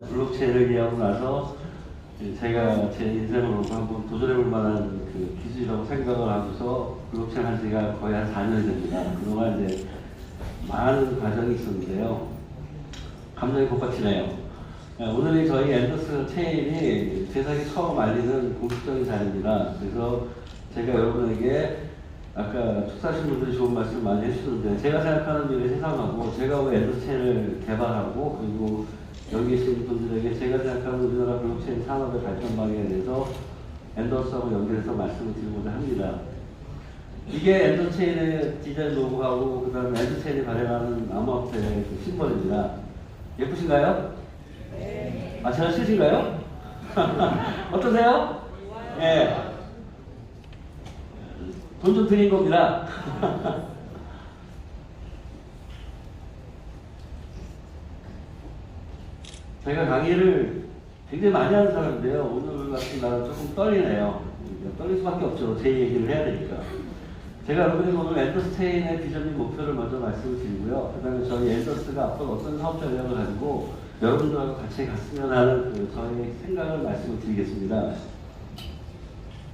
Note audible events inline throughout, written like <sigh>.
블록체인을 이해하고 나서 제가 제 인생으로 한번 도전해볼 만한 그 기술이라고 생각을 하고서 블록체인 한 지가 거의 한 4년이 됩니다. 그동안 이제 많은 과정이 있었는데요. 감정이 복받치네요. 네, 오늘이 저희 엔더스 체인이 세상에 처음 알리는 공식적인 자리입니다. 그래서 제가 여러분에게 아까 축사하신 분들이 좋은 말씀 많이 해주셨는데 제가 생각하는 미래 세상하고 제가 왜 엔더스 체인을 개발하고 그리고 여기 계신 분들에게 제가 생각하는 우리나라 블록체인 산업의 발전 방향에 대해서 엔더스하고 연결해서 말씀을 드리고자 합니다. 이게 엔더체인의 디자인 로고하고 그 다음에 엔더체인이 발행하는 암호화폐 그 심벌입니다. 예쁘신가요? 네. 아, 제가 싫으신가요? <laughs> 어떠세요? 예. 돈좀 드린 겁니다. <laughs> 제가 강의를 굉장히 많이 하는 사람인데요. 오늘 같은 날은 조금 떨리네요. 떨릴 수밖에 없죠. 제 얘기를 해야 되니까. 제가 여러분에게 오늘 엔더스테인의 비전 및 목표를 먼저 말씀을 드리고요. 그 다음에 저희 엔더스가 앞으로 어떤 사업 전략을 가지고 여러분들하고 같이 갔으면 하는 그 저의 생각을 말씀을 드리겠습니다.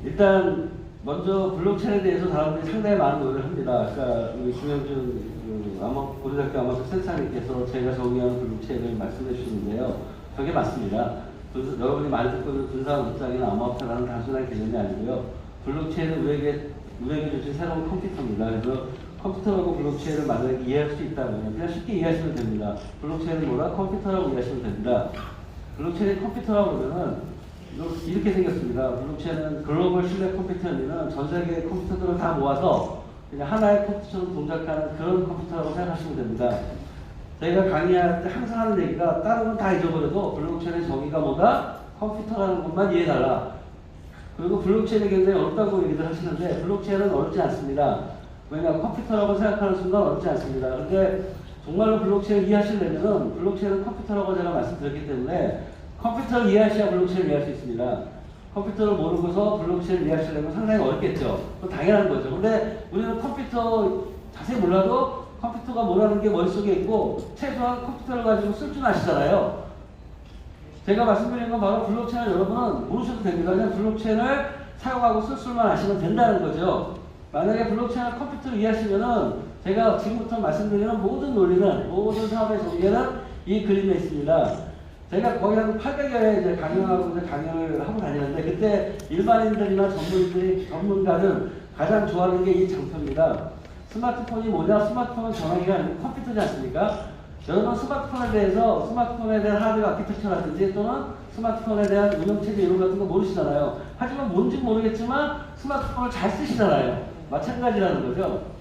일단 먼저 블록체인에 대해서 사람들이 상당히 많은 노력을 합니다. 아까 우리 김영준 그 아마 고려대학교 아마도 센터님께서 제가 정의하는 블록체인을 말씀해 주셨는데요. 저게 맞습니다. 분- 여러분이 많이 듣고 있는 분산 입장이나 암호화폐라는 단순한 개념이 아니고요. 블록체인은 우리에게 우리에게 주신 새로운 컴퓨터입니다. 그래서 컴퓨터라고 블록체인을 만약에 이해할 수 있다면 그냥 쉽게 이해하시면 됩니다. 블록체인은 뭐라 컴퓨터라고 이해하시면 됩니다. 블록체인이 컴퓨터라고 그러면은 이렇게- 생겼습니다. 블록체인은 글로벌 신뢰 컴퓨터는 전 세계 컴퓨터들을 다 모아서 그냥 하나의 컴퓨터처럼 동작하는 그런 컴퓨터라고 생각하시면 됩니다. 저희가 강의할 때 항상 하는 얘기가 다른 건 다 잊어버려도 블록체인의 정의가 뭐다? 컴퓨터라는 것만 이해해달라. 그리고 블록체인이 굉장히 어렵다고 얘기들 하시는데 블록체인은 어렵지 않습니다. 왜냐 컴퓨터라고 생각하는 순간 어렵지 않습니다. 근데 정말로 블록체인을 이해하시려면 블록체인은 컴퓨터라고 제가 말씀드렸기 때문에 컴퓨터를 이해하셔야 블록체인을 이해할 수 있습니다. 컴퓨터를 모르고서 블록체인을 이해하시려면 상당히 어렵겠죠. 당연한 거죠. 근데 우리는 컴퓨터 자세히 몰라도 컴퓨터가 뭐라는 게 머릿속에 있고 최소한 컴퓨터를 가지고 쓸 줄 아시잖아요. 제가 말씀드린 건 바로 블록체인을 여러분은 모르셔도 됩니다. 그냥 블록체인을 사용하고 쓸 줄만 아시면 된다는 거죠. 만약에 블록체인을 컴퓨터로 이해하시면은 제가 지금부터 말씀드리는 모든 논리는 모든 사업의 전개는 이 그림에 있습니다. 제가 거의 한 800여회 이제 강연하고 이제 강연을 하고 다니는데 그때 일반인들이나 전문들이 전문가는 가장 좋아하는 게 이 장표입니다. 스마트폰이 뭐냐? 스마트폰은 전화기가 아니고 컴퓨터지 않습니까? 여러분 스마트폰에 대해서 스마트폰에 대한 하드웨어 아키텍처라든지 또는 스마트폰에 대한 운영체제 이론 같은 거 모르시잖아요. 하지만 뭔지 모르겠지만 스마트폰을 잘 쓰시잖아요. 마찬가지라는 거죠.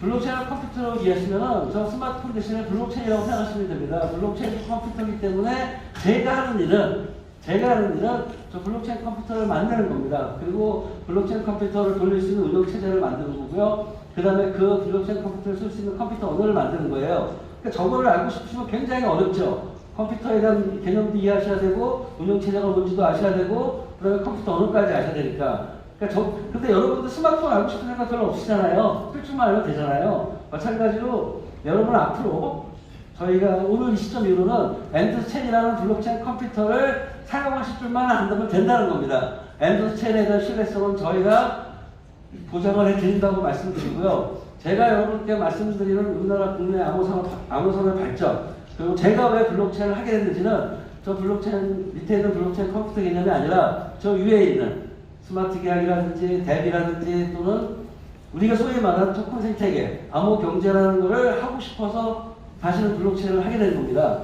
블록체인을 컴퓨터로 이해하시면은 저 스마트폰 대신에 블록체인이라고 생각하시면 됩니다. 블록체인이 컴퓨터이기 때문에 제가 하는 일은 제가 하는 일은 저 블록체인 컴퓨터를 만드는 겁니다. 그리고 블록체인 컴퓨터를 돌릴 수 있는 운영 체제를 만드는 거고요. 그 다음에 그 블록체인 컴퓨터를 쓸 수 있는 컴퓨터 언어를 만드는 거예요. 그러니까 저거를 알고 싶으시면 굉장히 어렵죠. 컴퓨터에 대한 개념도 이해하셔야 되고 운영 체제가 뭔지도 아셔야 되고 그다음에 컴퓨터 언어까지 아셔야 되니까. 그러니까 저 근데 여러분들 스마트폰 알고 싶은 생각 별로 없으시잖아요. 쓸 줄만 알면 되잖아요. 마찬가지로 여러분 앞으로 저희가 오늘 이 시점 이후로는 엔더스체인이라는 블록체인 컴퓨터를 사용하실 줄만 안다면 된다는 겁니다. 엔더스체인에 대한 신뢰성은 저희가 보장을 해드린다고 말씀드리고요. 제가 여러분께 말씀드리는 우리나라 국내 암호산업, 암호산업 발전, 그리고 제가 왜 블록체인을 하게 됐는지는 저 블록체인, 밑에 있는 블록체인 컴퓨터 개념이 아니라 저 위에 있는 스마트 계약이라든지 앱이라든지 또는 우리가 소위 말하는 토큰 생태계, 암호 경제라는 것을 하고 싶어서 다시는 블록체인을 하게 된 겁니다.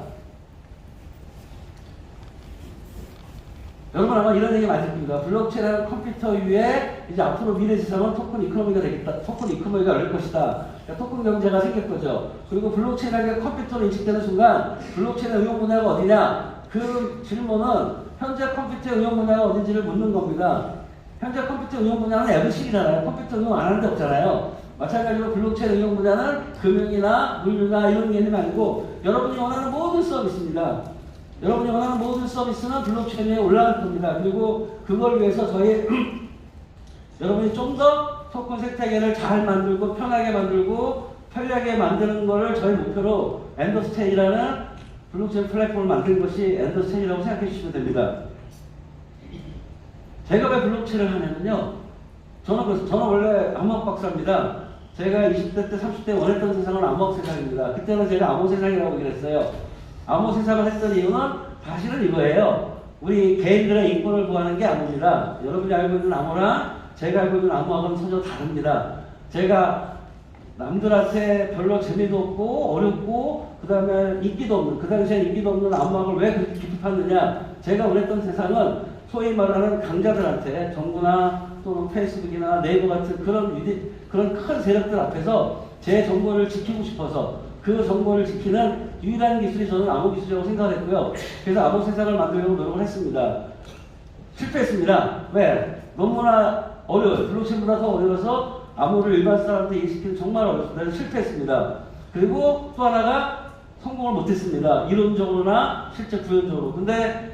여러분 아마 이런 얘기 많이 듣습니다. 블록체인이라는 컴퓨터 위에 이제 앞으로 미래 지상은 토큰 이코노미가 되겠다. 토큰 이코노미가 열 것이다. 그러니까 토큰 경제가 생길 거죠. 그리고 블록체인이라는 게 컴퓨터로 인식되는 순간 블록체인의 응용 분야가 어디냐? 그 질문은 현재 컴퓨터의 응용 분야가 어딘지를 묻는 겁니다. 현재 컴퓨터 응용 분야는 앱식이잖아요. 컴퓨터 응용 안 하는 데 없잖아요. 마찬가지로 블록체인 응용 분야는 금융이나 물류나 이런 개념이 아니고 여러분이 원하는 모든 서비스입니다. 여러분이 원하는 모든 서비스는 블록체인 위에 올라갈 겁니다. 그리고 그걸 위해서 저희 <clears throat> 여러분이 좀 더 토큰 생태계를 잘 만들고 편하게 만들고 편리하게 만드는 것을 저희 목표로 엔더스테이라는 블록체인 플랫폼을 만든 것이 엔더스체인이라고 생각해 주시면 됩니다. 제가 왜 블록체인을 하냐면요. 저는, 그- 저는 원래 암호학 박사입니다. 제가 20대 때, 30대 원했던 세상은 암호학 세상입니다. 그때는 제가 암호 세상이라고 얘기했어요. 암호 세상을 했던 이유는 사실은 이거예요. 우리 개인들의 인권을 구하는 게 암호입니다. 여러분이 알고 있는 암호랑 제가 알고 있는 암호학은 전혀 다릅니다. 제가 남들한테 별로 재미도 없고 어렵고 그 다음에 인기도 없는 그 당시에 인기도 없는 암호학을 왜 그렇게 팠느냐 제가 원했던 세상은 소위 말하는 강자들한테 정부나 또는 페이스북이나 네이버 같은 그런 위대, 그런 큰 세력들 앞에서 제 정보를 지키고 싶어서 그 정보를 지키는 유일한 기술이 저는 암호 기술이라고 생각을 했고요. 그래서 암호 세상을 만들려고 노력을 했습니다. 실패했습니다. 왜? 너무나 어려워요. 블록체인보다 더 어려워서 암호를 일반 사람한테 이해시키는 정말 어렵습니다. 실패했습니다. 그리고 또 하나가 성공을 못했습니다. 이론적으로나 실제 구현적으로. 근데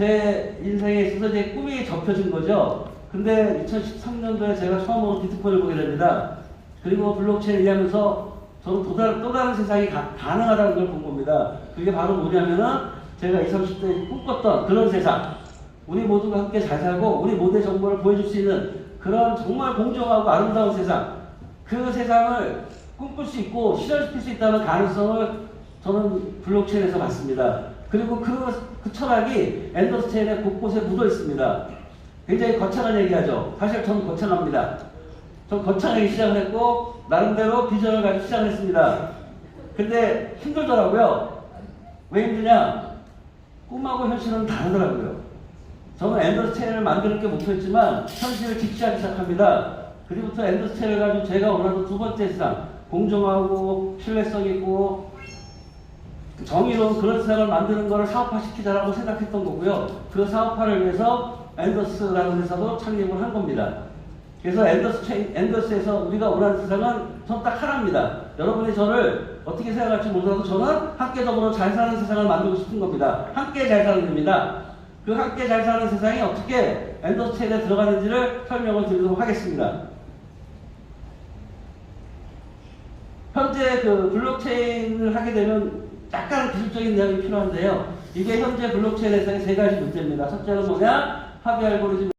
제 인생에 있어서 제 꿈이 접혀진 거죠. 근데 2013년도에 제가 처음으로 비트코인을 보게 됩니다. 그리고 블록체인 이해하면서 저는 또 다른, 또 다른 세상이 가, 가능하다는 걸 본 겁니다. 그게 바로 뭐냐면은 제가 20, 30대 꿈꿨던 그런 세상. 우리 모두가 함께 잘 살고 우리 모두의 정보를 보여줄 수 있는 그런 정말 공정하고 아름다운 세상. 그 세상을 꿈꿀 수 있고 실현시킬 수 있다는 가능성을 저는 블록체인에서 봤습니다. 그리고 그, 그 철학이 엔더스체인의 곳곳에 묻어 있습니다. 굉장히 거창한 얘기하죠. 사실 저는 거창합니다. 전 거창하게 시작을 했고 나름대로 비전을 가지고 시작을 했습니다. 근데 힘들더라고요. 왜 힘드냐? 꿈하고 현실은 다르더라고요. 저는 엔더스체인을 만드는 게 목표였지만 현실을 직시하기 시작합니다. 그리고부터 엔더스체인을 가지고 제가 원하는 두 번째 세상 공정하고 신뢰성 있고 정의로운 그런 세상을 만드는 것을 사업화시키자라고 생각했던 거고요. 그 사업화를 위해서 엔더스라는 회사도 창립을 한 겁니다. 그래서 엔더스 체인, 엔더스에서 우리가 원하는 세상은 전 딱 하나입니다. 여러분이 저를 어떻게 생각할지 몰라도 저는 함께 더불어 잘 사는 세상을 만들고 싶은 겁니다. 함께 잘 사는 겁니다. 그 함께 잘 사는 세상이 어떻게 엔더스 체인에 들어가는지를 설명을 드리도록 하겠습니다. 현재 그 블록체인을 하게 되면 약간 기술적인 내용이 필요한데요. 이게 현재 블록체인에서의 세 가지 문제입니다. 첫째는 뭐냐? 합의 알고리즘